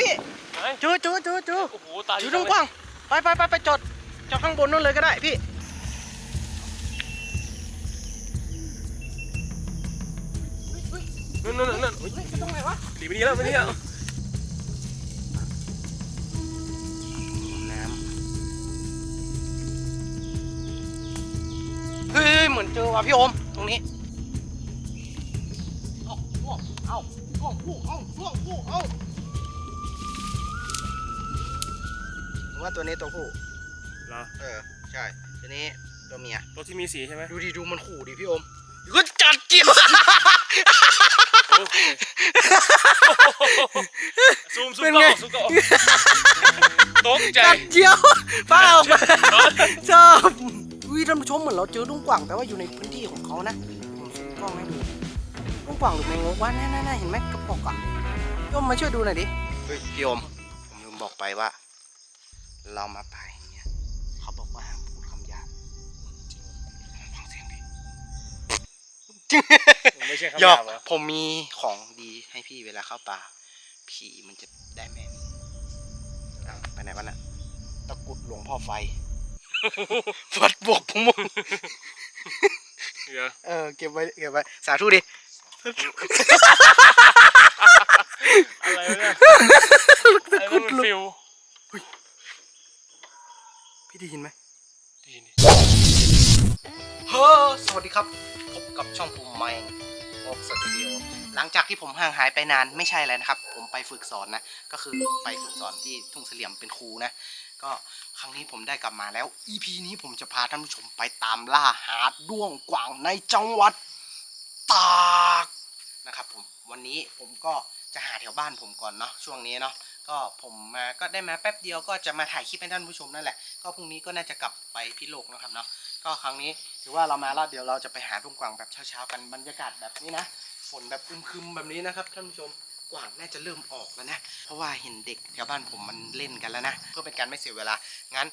พี่ไหนเจอเจอเจอเจอโอ้โหตายอยู่ตรงกว้างไปไปไปไปจอดจอดข้างบนนู่นเลยก็ได้พี่เฮ้ยเฮ้ยนั่นนั่นนั่นเฮ้ยตรงไหนวะหลีไปนี่แล้วไปนี่แล้วน้ำเฮ้ยเหมือนเจอว่ะพี่โอมตรงนี้เอาล่วงเอาล่วงผู้เอาล่วงผู้เอา ผมว่าตัวนี้ตัวผู้เหรอเออใช่ตัวนี้ตัวเมียตัวที่มีสีใช่ไหมดูดิดูมันขู่ดิพี่โอมก็จัดเกี่ยวโอเคซูมซูมเป็นก็ไงออกซูมก็ออกตกใจจัดเจียวป้าออกมาชอบวิท่านผู้ชมเหมือนเราเจอดุ้งกว่างแต่ว่าอยู่ในพื้นที่ของเขานะผมส่งกล้องให้ดูดุ้งกว่างหรือแมงมุมวะน่าๆๆเห็นไหมกระปอกอะพี่โอมมาช่วยดูหน่อยดิเฮ้ยพี่โอมผมลืมบอกไปว่า เรามาป่าอย่างเงี้ยเขาบอกว่าห้ามพูดคำหยาบฟังเสียงดิไม่ใช่คำหยอกหาบเหรอผมมีของดีให้พี่เวลาเข้าป่า ผีมันจะได้แม่นอ้าวไปไหนวะน่ะตะกรุดหลวงพ่อไฟ ฟัดบวกพวกมึงเดี๋ยวเออเก็บไว้เก็บไว้สาธุดิ อะไรวะเนี่ยไอ้นั่นมันฟิวพี่ ได้ยินไหมดีนี่เฮ้อสวัสดีครับ พบกับช่องภูมิแมงโอกสตูดิโอหลังจากที่ผมห่างหายไปนานไม่ใช่อะไรนะครับ ผมไปฝึกสอนนะ ก็คือไปฝึกสอนที่ทุ่งเสลี่ยมเป็นครูนะ ก็ครั้งนี้ผมได้กลับมาแล้ว EP นี้ผมจะพาท่านผู้ชมไปตามล่าหาด้วงกว่างในจังหวัดตากนะครับผมวันนี้ผมก็จะหาแถวบ้านผมก่อนเนาะช่วงนี้เนาะ ก็ผมมาก็ได้มาแป๊บเดียวก็จะมาถ่ายคลิปให้ท่านผู้ชมนั่นแหละ ก็พรุ่งนี้ก็น่าจะกลับไปพิโลกนะครับเนาะก็ครั้งนี้ถือว่าเรามาแล้วเดี๋ยวเราจะไปหาด้วงกว่างแบบเช้าๆกันบรรยากาศแบบนี้นะฝนแบบอึมครึมแบบนี้นะครับท่านผู้ชมกว่างน่าจะเริ่มออกแล้วนะ เพราะว่าเห็นเด็กแถวบ้านผมมันเล่นกันแล้วนะ เพื่อเป็นการไม่เสียเวลา งั้น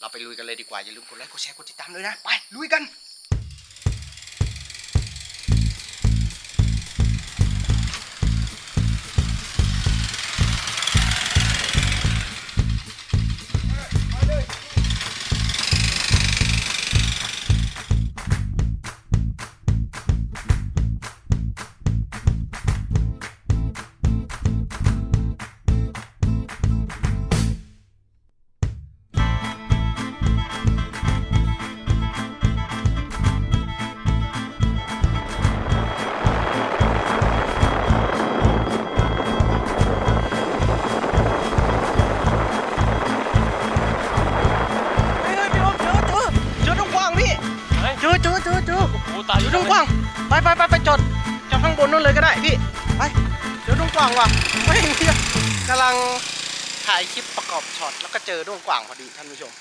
เราไปลุยกันเลยดีกว่า อย่าลืมกดไลค์ กดแชร์ กดติดตามด้วยนะ ไปลุยกัน ว่ะไม่เหี้ยกำลังถ่ายคลิปประกอบช็อตแล้วก็เจอด้วงกว่างพอดีท่านผู้ชม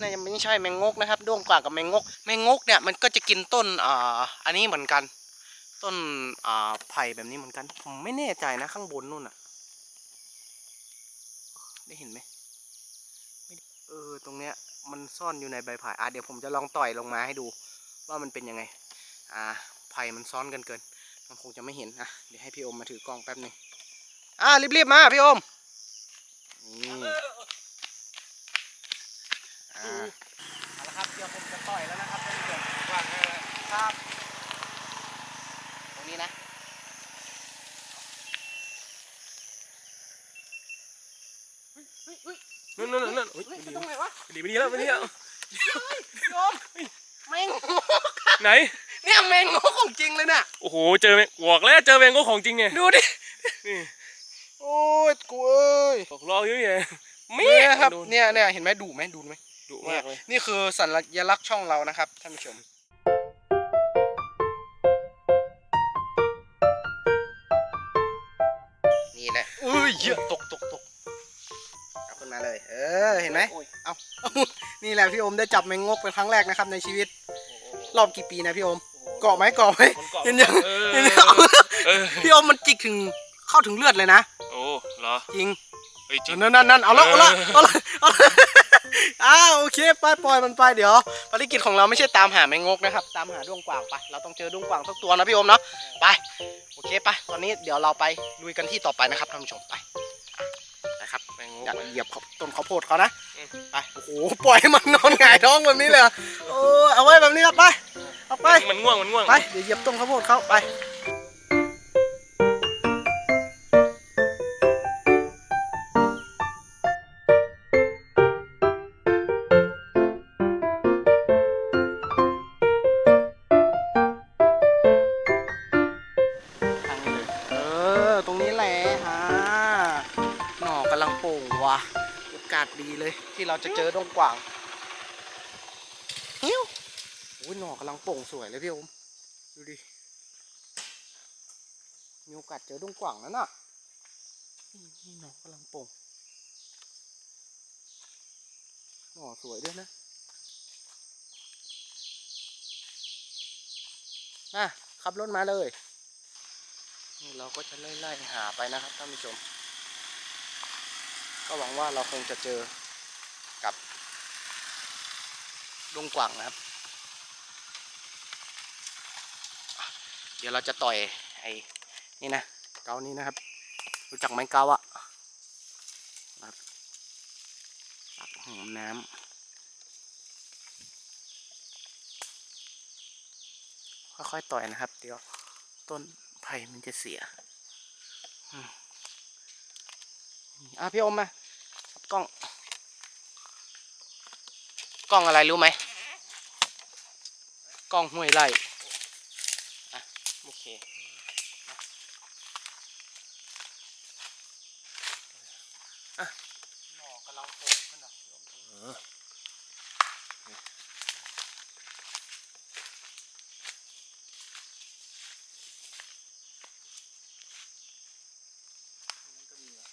น่าจะไม่ใช่แมงงกนะครับด้วงกว่างกับแมงงก แมงงกเนี่ยมันก็จะกินต้นอ่าอันนี้เหมือนกัน ต้นอ่าไผ่แบบนี้เหมือนกันผมไม่แน่ใจนะข้างบนนู่นอะได้เห็นไหมเออตรงเนี้ยมันซ่อนอยู่ในใบไผ่อะเดี๋ยวผมจะลองต่อยลงมาให้ดู ว่ามันเป็นยังไง อ่าไผ่มันซ้อนกันเกินมันคงจะไม่เห็นอะเดี๋ยวให้พี่โอมมาถือกล้องแป๊บหนึ่ง อ่ารีบๆมาพี่โอมนี่อ่าเอาละครับเดี๋ยวผมจะต่อยแล้วนะครับท่านผู้ชมว่างให้แล้วครับ ตรงนี้นะเฮ้ยเฮ้ยนั่นนั่นนั่นเฮ้เฮ้ยยเฮ้ยตรงไหนวะหลีไปนี่แล้วไปนี่แล้วพี่โอมแมงงกไหน เนี่ยแมงงกของจริงเลยน่ะโอ้โห เจอแมงบอกแล้วเจอแมงโก้ของจริงเนี่ย ดูดิ นี่ โอ้ยกูเอ้ยบอกรออยู่เนี่ยเนี่ยครับโดนเนี่ยเนี่ยเห็นไหมดุไหมดุไหมดุมากเลย นี่คือสัญลักษณ์ช่องเรานะครับท่านผู้ชมนี่แหละเอ้ยเหี้ยตกตกตกเอาขึ้นมาเลย เออเห็นไหมโอ้ยเอาเอานี่แหละพี่โอมได้จับแมงงกเป็นครั้งแรกนะครับในชีวิต รอบกี่ปีนะพี่โอมเกาะไหมเกาะไหมมันเกาะเห็นยังเออเห็นยังเออพี่โอมมันจิกถึงเข้าถึงเลือดเลยนะโอ้ เหรอจริงเฮ้ยจริงนั่นนั่นนั่นเอาละเอาละเออเอาละเอาละอ้าวโอเคไปปล่อยมันไปเดี๋ยวภารกิจของเราไม่ใช่ตามหาแมงงกนะครับ ตามหาด้วงกว่างไป เราต้องเจอด้วงกว่างสักตัวนะพี่โอมเนาะไปโอเคไปตอนนี้เดี๋ยวเราไปลุยกันที่ต่อไปนะครับท่านผู้ชมไปไปครับอย่าเหยียบเขาต้นข้าวโพดเขานะไปโอ้โหปล่อยให้มันนอนหงายท้องแบบนี้เลยเหรอโอ้เอาไว้แบบนี้ครับไปเอาไปมันง่วงมันง่วงไปเดี๋ยวเหยียบต้นข้าวโพดเขาไป โอกาสดีเลยที่เราจะเจอดงกว่างหิ้วโอ้ยหน่อกำลังโป่งสวยเลยพี่โอมดูดิมีโอกาสเจอดงกว่างนั่นน่ะนี่นี่หน่อกำลังโป่งหน่อสวยด้วยนะน่ะขับรถมาเลย นี่เราก็จะไล่ๆหาไปนะครับท่านผู้ชม ก็หวังว่าเราคงจะเจอกับดงกว่างนะครับ เดี๋ยวเราจะต่อยไอ้นี่นะเกานี้นะครับ รู้จักไหมเกาอะนะครับตักหอมน้ำค่อยๆต่อยนะครับ เดี๋ยวต้นไผ่มันจะเสียอืม อะพี่อมมากล้อง กล้องอะไรรู้ไหมกล้องห้วยไร่อะโอเคอะหน่อกำลังโป่ขึ้นอะโยมตรงนี้นั่นก็มีเหรอ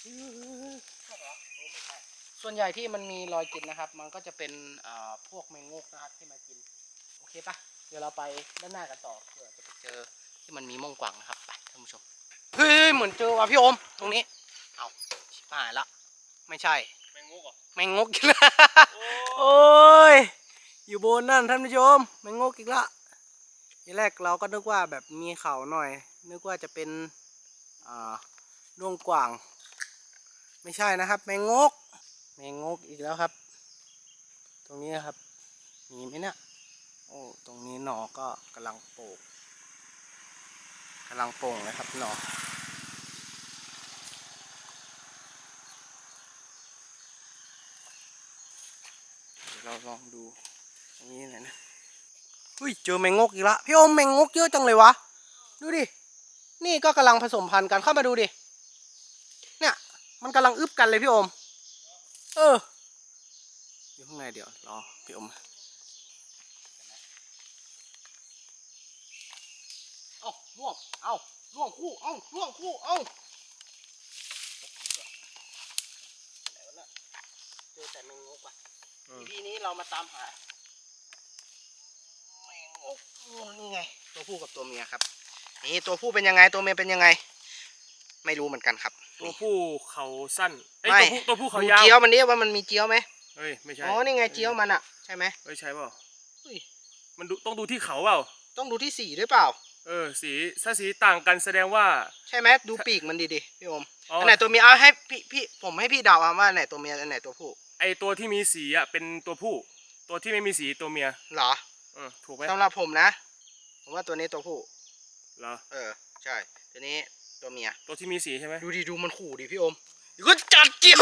เฮ้ยเฮ้ยเฮ้ยใช่เหรอโอ้ไม่ใช่ ส่วนใหญ่ที่มันมีรอยกินนะครับ มันก็จะเป็นอ่าพวกแมงงกนะครับที่มากิน โอเคปะเดี๋ยวเราไปด้านหน้ากันต่อเผื่อจะไปเจอที่มันมีม่วงกว่างนะครับไปท่านผู้ชมเฮ้ยเหมือนเจอว่ะพี่โอมตรงนี้เอาชิบหายละไม่ใช่แมงมุกเหรอแมงงกอีกแล้วโอ้โอ้ยอยู่บนนั่นท่านผู้ชมแมงงกอีกละทีแรกเราก็นึกว่าแบบมีเขาหน่อย นึกว่าจะเป็นอ่าดวงกว่าง ไม่ใช่นะครับ แมงงก แมงงกอีกแล้วครับ ตรงนี้นะครับ มีไหมเนี่ยโอ้ ตรงนี้หนอก็กำลังโป่งกำลังโป่งเลยครับหนอเดี๋ยวเราลองดูตรงนี้หน่อยนะอุ้ยเจอแมงงกอีกละพี่โอมแมงงกเยอะจังเลยวะ ดูดิ นี่ก็กำลังผสมพันธุ์กันเข้ามาดูดิ เนี่ย มันกำลังอึบกันเลยพี่โอม เออ อยู่ข้างในเดี๋ยวรอพี่โอมเอาล่วงเอาล่วงคู่เอาล่วงคู่เอาไหนวะน่ะเจอแต่แมงงกว่ะทีนี้เรามาตามหาแมงมุกนี่ไง ตัวผู้กับตัวเมียครับ นี่ตัวผู้เป็นยังไงตัวเมียเป็นยังไง ไม่รู้เหมือนกันครับ ตัวผู้เขาสั้นเอ้ยไม่ ตัวผู้ตัวผู้เขาดูยาวเจียวมันนี้ว่ามันมีเจียวไหมเฮ้ยไม่ใช่อ๋อนี่ไงเจียวมันอะใช่ไหม เฮ้ยใช่เปล่าเฮ้ย มันดูต้องดูที่เขาเปล่าต้องดูที่สีด้วยเปล่า เออสีถ้าสีต่างกันแสดงว่า ใช่ไหมดูปีกมันดีดิพี่โอมอ๋ออันไหนตัวเมียเอาให้พี่พี่ผมให้พี่เดาเอาว่าอันไหนตัวเมียอันไหนตัวผู้ไอตัวที่มีสีอะเป็นตัวผู้ ตัวที่ไม่มีสีตัวเมียเหรอเออถูกไหมสำหรับผมนะ ผมว่าตัวนี้ตัวผู้ เหรอ เออ ใช่ ตัวนี้ ตัวเมีย ตัวที่มีสีใช่ไหมดูดิดูมันขู่ดิพี่โอมเดี๋ยวก็จัดเจียว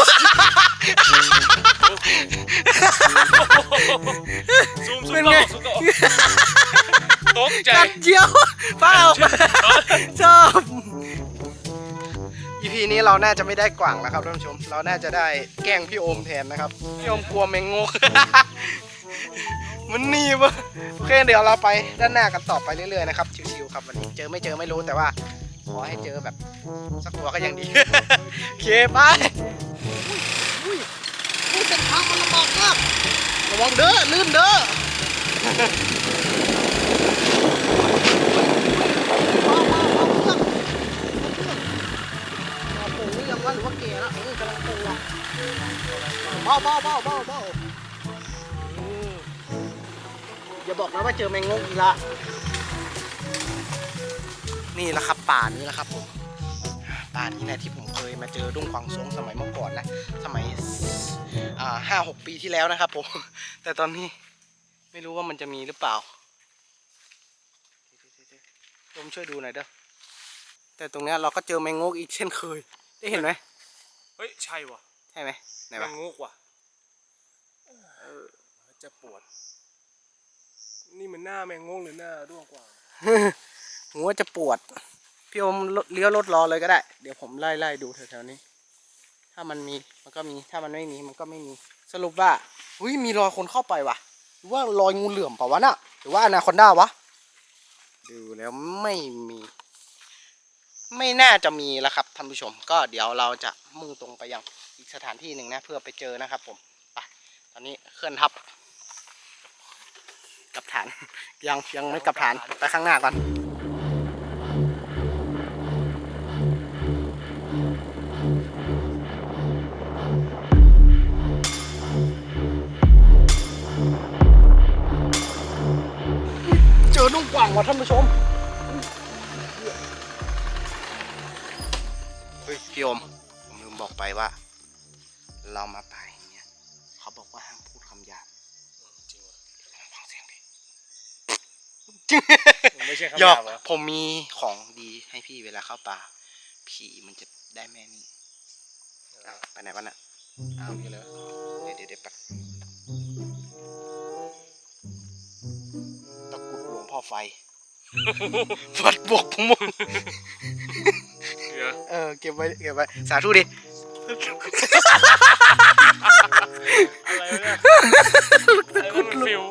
ซูมซูเป็มนก็ไงออกซูมก็ออกตกใจจัดเจียวเปล่าชอบ EP นี้เราน่าจะไม่ได้กว่างแล้วครับท่านผู้ชม เราน่าจะได้แกล้งพี่โอมแทนนะครับ พี่โอมกลัวแมงงกมันหนีบอะโอเคเดี๋ยวเราไปด้านหน้ากันต่อไปเรื่อยๆนะครับชิวๆครับวันนี้เจอไม่เจอไม่รู้แต่ว่า ขอให้เจอแบบสักตัวก็ยังดี โอเคไปอุ้ยอุ้ยเส้นทางมันลำบากมากระวังเด้อลื่นเด้อปลูกนี่ยังวะหรือว่าเกแล้วเออกำลังปลูกอะเบาเบาเบาเบาเบาอืมอย่าบอกนะว่าเจอแมงงกอีกละ นี่แหละครับป่านี้แหละครับผมป่านี้นะที่ผมเคยมาเจอดุ้งควางซงสมัยเมื่อก่อนนะสมัยอ่าห้าหกปีที่แล้วนะครับผมแต่ตอนนี้ไม่รู้ว่ามันจะมีหรือเปล่าผมช่วยดูหน่อยเด้อแต่ตรงเนี้ยเราก็เจอแมงงกอีกเช่นเคย ได้เห็นไหมเฮ้ยใช่ว่ะใช่ไหมไหนแมวะงมุกว่ะเออจะปวด นี่มันหน้าแมงมุกหรือหน้าด้วงกว่าง หัวจะปวด พี่อมเลี้ยวรถรอเลยก็ได้ เดี๋ยวผมไล่ไล่ดูแถวๆนี้ ถ้ามันมีมันก็มี ถ้ามันไม่มีมันก็ไม่มี สรุปว่าอุ้ยมีรอยคนเข้าไปว่ะหรือว่ารอยงูเหลือมเปล่าวะน่ะ หรือว่าอนาคอนด้าวะ ดูแล้วไม่มี ไม่น่าจะมีแล้วครับท่านผู้ชม ก็เดี๋ยวเราจะมุ่งตรงไปยังอีกสถานที่หนึ่งนะ เพื่อไปเจอนะครับ ผมไปตอนนี้เคลื่อนทับกับฐาน ยังยังไม่กับฐานไปข้างหน้าก่อน อนุ่งกว่างว่ะท่านผู้ชมเฮ้ยพี่โอมผมลืมบอกไปว่า เรามาป่าอย่างเงี้ยเขาบอกว่าห้ามพูดคำหยาบจริงว่ะฟังเสียงดิมันไม่ใช่คำหยอกหยาบเหรอผมมีของดีให้พี่เวลาเข้าป่า ผีมันจะได้แม่นี่อ้าวไปไหนวะน่ะอ้าวอยู่เลยเดี๋ยวเดี๋ยวเดี๋ยวแป๊บ ไฟวัดบวกผมงเดี๋ยวเออเก็บไว้เก็บไว้สาธุดิอะไรวะเนี่ยอะไรวะมันฟิว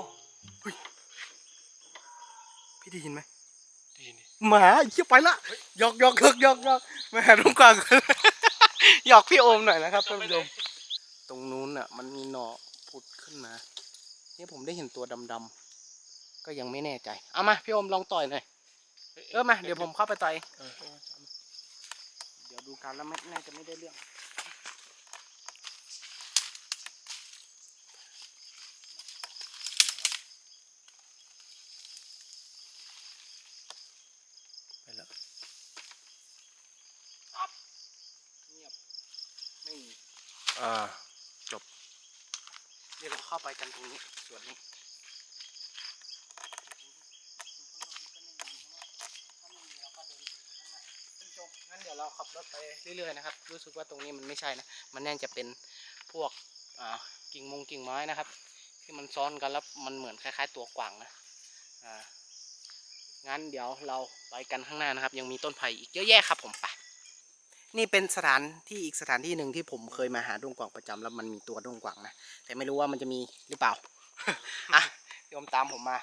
พี่ได้ยินไหมดีนี่หมาเยี่ยไปละหยอกหยอกหยอกหยอกหยอกมาหาตรงกลางหยอกพี่โอมหน่อยนะครับท่านผู้ชมตรงนู้นอะ มันมีหน่อผุดขึ้นมา เนี่ยผมได้เห็นตัวดำๆ ก็ยังไม่แน่ใจ เอามาพี่โอมลองต่อยหน่อย เออมาเดี๋ยวผมเข้าไปต่อยเออเดี๋ยวดูการแล้วไม่น่าจะไม่ได้เรื่องไปแล้วเงียบไม่มีอ่าเดี๋ยวเราเข้าไปกันตรงนี้ส่วนนี้งั้นเดี๋ยวเราขับรถไปเรื่อยๆนะครับ รู้สึกว่าตรงนี้มันไม่ใช่นะ มันน่าจะเป็นพวกอ่ากิ่งมงกิ่งไม้นะครับ ที่มันซ้อนกันแล้วมันเหมือนคล้าย ๆ ตัวกวางนะอ่างั้นเดี๋ยวเราไปกันข้างหน้านะครับ ยังมีต้นไผ่อีกเยอะแยะครับผมไปนี่เป็นสถานที่อีกสถานที่หนึ่งที่ผมเคยมาหาด้วงกวางประจำแล้วมันมีตัวด้วงกวางนะแต่ไม่รู้ว่ามันจะมีหรือเปล่าอะโยมตามผมมา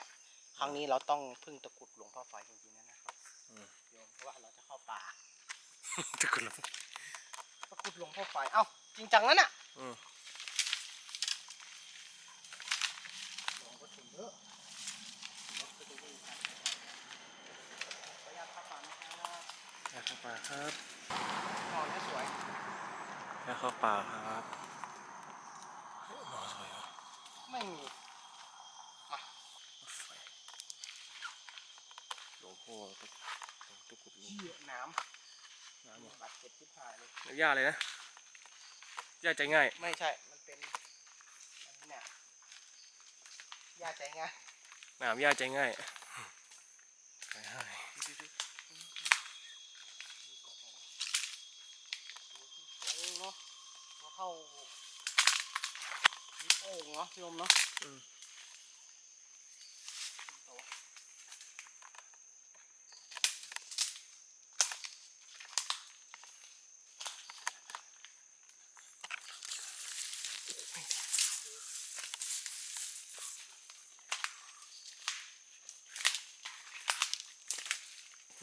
ครั้งนี้เราต้องพึ่งตะกรุดหลวงพ่อไฟจริงๆนะครับอืมโยมเพราะว่าเราจะเข้าป่า ตะกุดลงตะกรุดหลวงพ่อไฟเอ้าจริงจังนั้นอะอืมหลวงพ่อถึงเยอะรถก็จะวิ่งผ่านขออนุญาตเข้าป่านะครับอยากเข้าป่าครับนอนให้สวยอยากเข้าป่าครับหมอสวยเหรอไม่มีไฟหลวงพ่อตะหลวงตะกุดหลวงเหี้ยน้น้ำเหรอำ บัตรเจ็บที่พายเลยแล้วย่าเลยนะย่าใจง่าย ไม่ใช่ มันเป็นอันนี้เนี่ยยาใจง่ายน้ำย่าใจง่ายใจง่ายโอ้เนาะมาเข้านิ้วโป้งเนาะพี่ลมเนาะ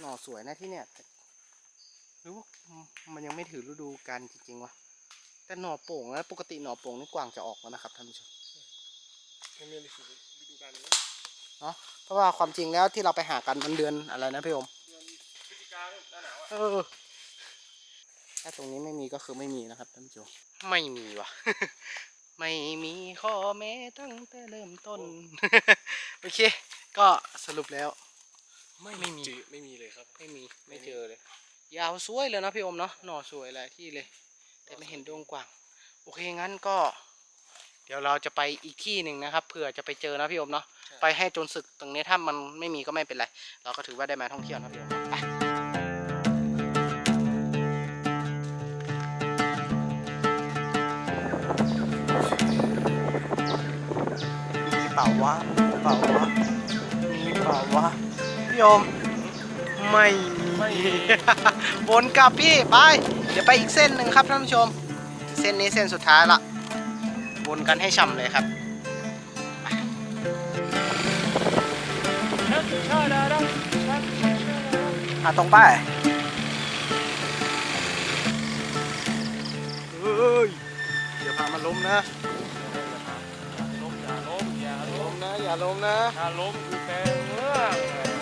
น่อสวยนะที่เนี่ยแต่หรือว่ามันยังไม่ถือฤดูกาลจริงๆวะแต่หน่อโป่งนะปกติหน่อโป่งนี่กวางจะออกแล้วนะครับท่านผู้ชมไม่มีฤดูฤดูกาลเลยเนาะเพราะว่าความจริงแล้วที่เราไปหากันมันเดือนอะไรนะพี่อมเดือนพฤศจิกาหน้าหนาวอะเออถ้าตรงนี้ไม่มีก็คือไม่มีนะครับท่านผู้ชมไม่มีว่ะไม่มีข้อแม้ตั้งแต่เริ่มต้น โอเค ก็สรุปแล้ว ไม่ไม่มี ไม่มีเลยครับ ไม่มีไม่เจอเลย ยาวสวยเลยนะพี่อมเนาะหน่อสวยหลายที่เลย แต่ไม่เห็นดวงกว่าง โอเคงั้นก็ เดี๋ยวเราจะไปอีกที่หนึ่งนะครับเผื่อจะไปเจอนะพี่อมเนาะไปให้จนศึกตรงนี้ถ้ามันไม่มีก็ไม่เป็นไร เราก็ถือว่าได้มาท่องเที่ยวนะพี่อมไปมีเปล่าวะมีเปล่าวะมีเปล่าวะ พี่อมไม่มีวนกลับพี่ไป เดี๋ยวไปอีกเส้นหนึ่งครับท่านผู้ชม เส้นนี้เส้นสุดท้ายละวนกันให้ช่ำเลยครับอะตรงไปเฮ้ยอย่าพามันล้มนะล้มอย่าล้มอย่าล้ล้มมนะอย่าล้มนะถ้าล้มคือแปลงเมืองวิท่าน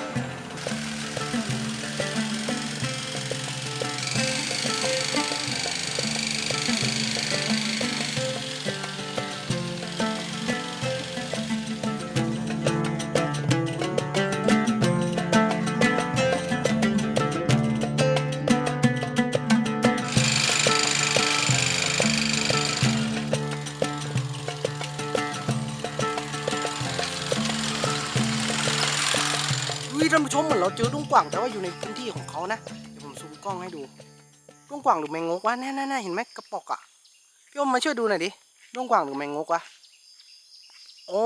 มเหมือนเราเจอดวงกว่างแต่ว่าอยู่ในพื้นที่ของเขานะ เดี๋ยวผมซูมกล้องให้ดูดวงกว่างหรือแมงงกวะแน่ๆๆเห็นไหมกระปอกอะพี่อมมาช่วยดูหน่อยดิดวงกว่างหรือแมงงกวะโอ้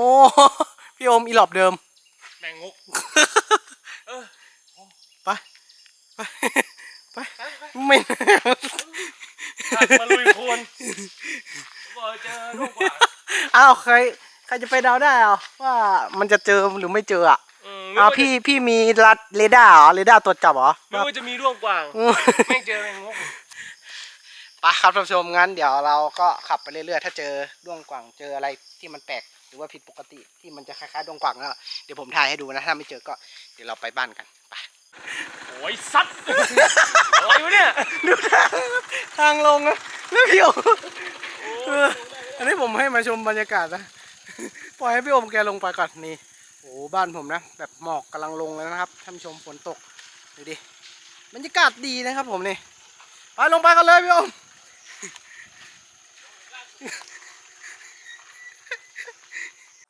พี่อมอีหลอบเดิม แมงมุกเออไปไปไปไปไปไม่หักมาลุยโคลนบอกเจอลูกกว่าอ้าวใครใครจะไปเดาได้อะว่ามันจะเจอหรือไม่เจออะ อืมอ้าวพี่พี่มีรัดเรดาร์เหรอเรดาร์ตรวจจับเหรอ ไม่ว่าจะมีร่วงกว่างอืมแม่งเจอแมงมุกไปครับท่านผู้ชมงั้นเดี๋ยวเราก็ขับไปเรื่อยๆ ถ้าเจอด้วงกว่างเจออะไรที่มันแปลกหรือว่าผิดปกติที่มันจะคล้ายๆด้วงกว่างก็เดี๋ยวผมถ่ายให้ดูนะถ้าไม่เจอก็เดี๋ยวเราไปบ้านกันไปโอ้ยซัดอะไรวะเนี่ยดูทางทางลงนะแล้วพี่โอมเอออันนี้ผมให้มาชมบรรยากาศนะปล่อยให้พี่โอมแกลงไปก่อนนี่ โอ้บ้านผมนะ แบบหมอกกำลังลงแล้วนะครับท่านผู้ชมฝนตกดูดิบรรยากาศดีนะครับผมนี่ไปลงไปกันเลยพี่โอม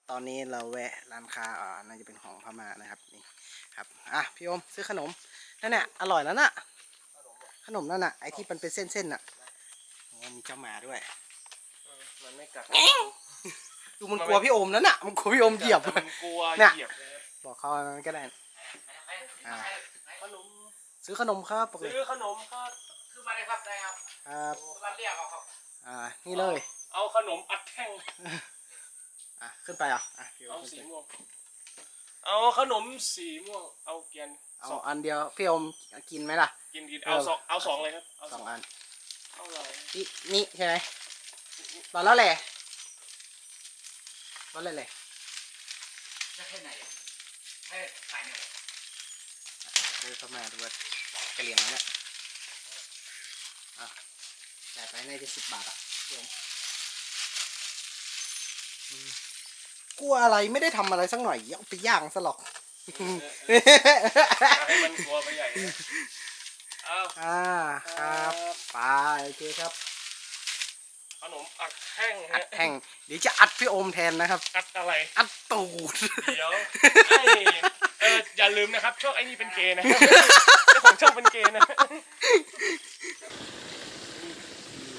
ตอนนี้เราแวะร้านค้าอ่าน่าจะเป็นของพม่านะครับนี่ครับอะพี่โอมซื้อขนมนั่นแหละอร่อยแล้วน่ะขนมนั่นน่ะไอที่มันเป็นเส้นๆน่ะโอ้มีเจ้าหมาด้วยมันไม่กัด ดูมันกลัวพี่โอมนั่นน่ะ มันกลัวพี่โอมเหยียบ แต่มันกลัวเนี่ย เหยียบเลยบอกเขาอันนั้นก็ได้ อ่า ขนมซื้อขนมครับปกติซื้อขนมครับคือมาเลยครับได้ครับครับมาเรียกเอาครับ อ่า นี่เลย เอาขนมอัดแท่ง อะ ขึ้นไปอะอะพี่โอเอามขึ้นสีไปม่วง เอาขนมสีม่วง เอาเกียนเอาสองอันเดียวพี่โอมกินไหมล่ะ กินกินเอาสองเอาสองเลยครับ เอาสองอัน เอาเลยนี่นี่ใช่ไหมตอนแล้วแหละ ตอนแล้วแหละจะแค่ไหนอะให้ขายเนี่ยซื้อเข้ามาดูว่ากระเหลี่ยงแล้วเนี่ยอะจ่ายไปน่าจะสิบบาทอะพี่โอมอืมกลัวอะไรไม่ได้ทำอะไรสักหน่อยเอาไปย่างซะหรอกให้มันกลัวไปใหญ่เลยเอาอ่าครับไปโอเคครับข นมอัดแท่งอัฮะดแท่งเดี๋ยวจะอัดพี่โอมแทนนะครับ อัดอะไร อัดตูด เดี๋ยวไอ้เอออย่าลืมนะครับ ช่องไอ้นี่เป็นเกย์นะครับเจ้าของช่องเป็นเกย์นะ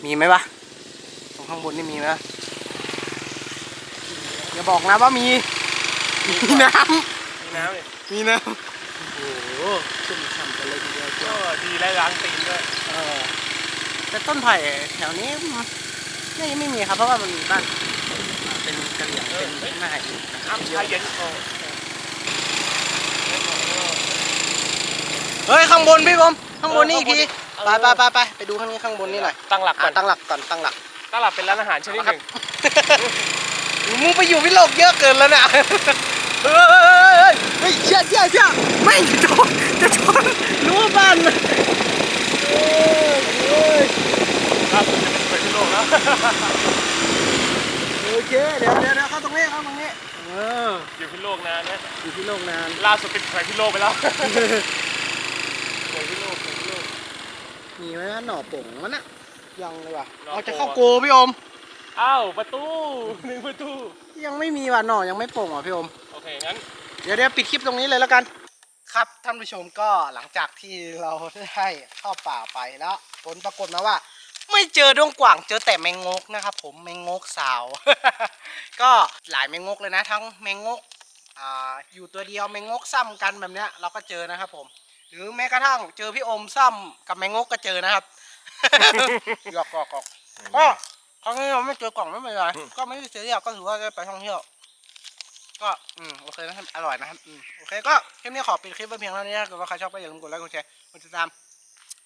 มีไหมวะตรงข้างบนนี่มีไหมวะอย่าบอกนะว่ามี มีน้มีน้ำเนี่ยำมีน้ำโอ้โหชุ่มฉ่ำกันเลยทีเดียวเจ้าก็ดีและล้างตีนด้วย เออแต่ต้นไผ่แถวนี้ ไม่ไม่มีครับเพราะว่ามันบ้านอ่าเป็นกระเหลี่ยงเป็นหน้าหินนะครับน้ำชาเย็นโอ้เฮ้ยข้างบนพี่ผมข้างบนนี่อีกทีไปไปไปไปไปดูข้างนี้ข้างบนนี่หน่อยตั้งหลักก่อะอนตั้งหลักก่อนตั้งหลัก ตั้งหลักเป็นร้านอาหารชนิดหนึ่งมึงไปอยู่วิโลกเยอะเกินแล้วเนี่ยเฮ้ยเฮ้ยเชี่ยเชี่ยเชี่ยไม่จะชนจะชนรู้ว่าบ้านมันเอ้ยเอ้ย ครับจะเป็นไปที่ โลกแล้วโอเค เดี๋ยวเดี๋ยวเดี๋ยวเข้าตรงนี้เข้าตรงนี้ เออ อยู่ที่โลกนานนะอยู่ที่โลกนาน ล่าสุดเป็นแขวนที่โลกไปแล้วแขวนที่โลกแขวนที่โลกมีไหมนะหน่อป่งมันอะยังเลยว่ะหน่อเอาจะโป่งเข้าโกพี่อมอ้าวประตูหนึ่งประตู ยังไม่มีว่ะหน่อยังไม่โป่งอะพี่อมโอเคงั้น เดี๋ยวเดี๋ยวปิดคลิปตรงนี้เลยแล้วกัน ครับท่านผู้ชมก็หลังจากที่เราได้เข้าป่าไปแล้ว ผลปรากฏมาว่า ไม่เจอดวงกว่างเจอแต่แมงงกนะครับผมแมงงกสาว ก็หลายแมงงกเลยนะ ทั้งแมงงกอ่าอยู่ตัวเดียวแมงงกซ้ำกันแบบเนี้ยเราก็เจอนะครับผม หรือแม้กระทั่งเจอพี่อมซ้ำกับแมงงกก็เจอนะครับ หยอกกอกกอกก็ครั้งนี้เราไม่เจอกล่องไม่เป็นไรก็ไม่ได้เสียเรียกก็ถือว่าได้ไปท่องเที่ยวก็อืมโอเคนะครับอร่อยนะครับอืมโอเคก็คลิปนี้ขอปิดคลิปไว้เพียงเท่านี้นะถ้าเกิดว่าใครชอบก็อย่าลืมกดไลค์กดแชร์กดติดตาม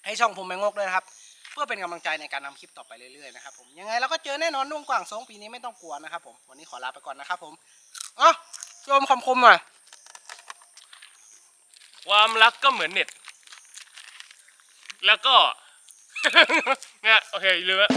ให้ช่องผมแมงงกด้วยนะครับ เพื่อเป็นกำลังใจในการทำคลิปต่อไปเรื่อยๆนะครับผมยังไงเราก็เจอแน่นอนนุ่งกว่างสงปีนี้ไม่ต้องกลัวนะครับผมวันนี้ขอลาไปก่อนนะครับผมอ๋อชมคำคมหน่อยความรักก็เหมือนเน็ต แล้วก็ เนี่ยโอเคลืมแล้ว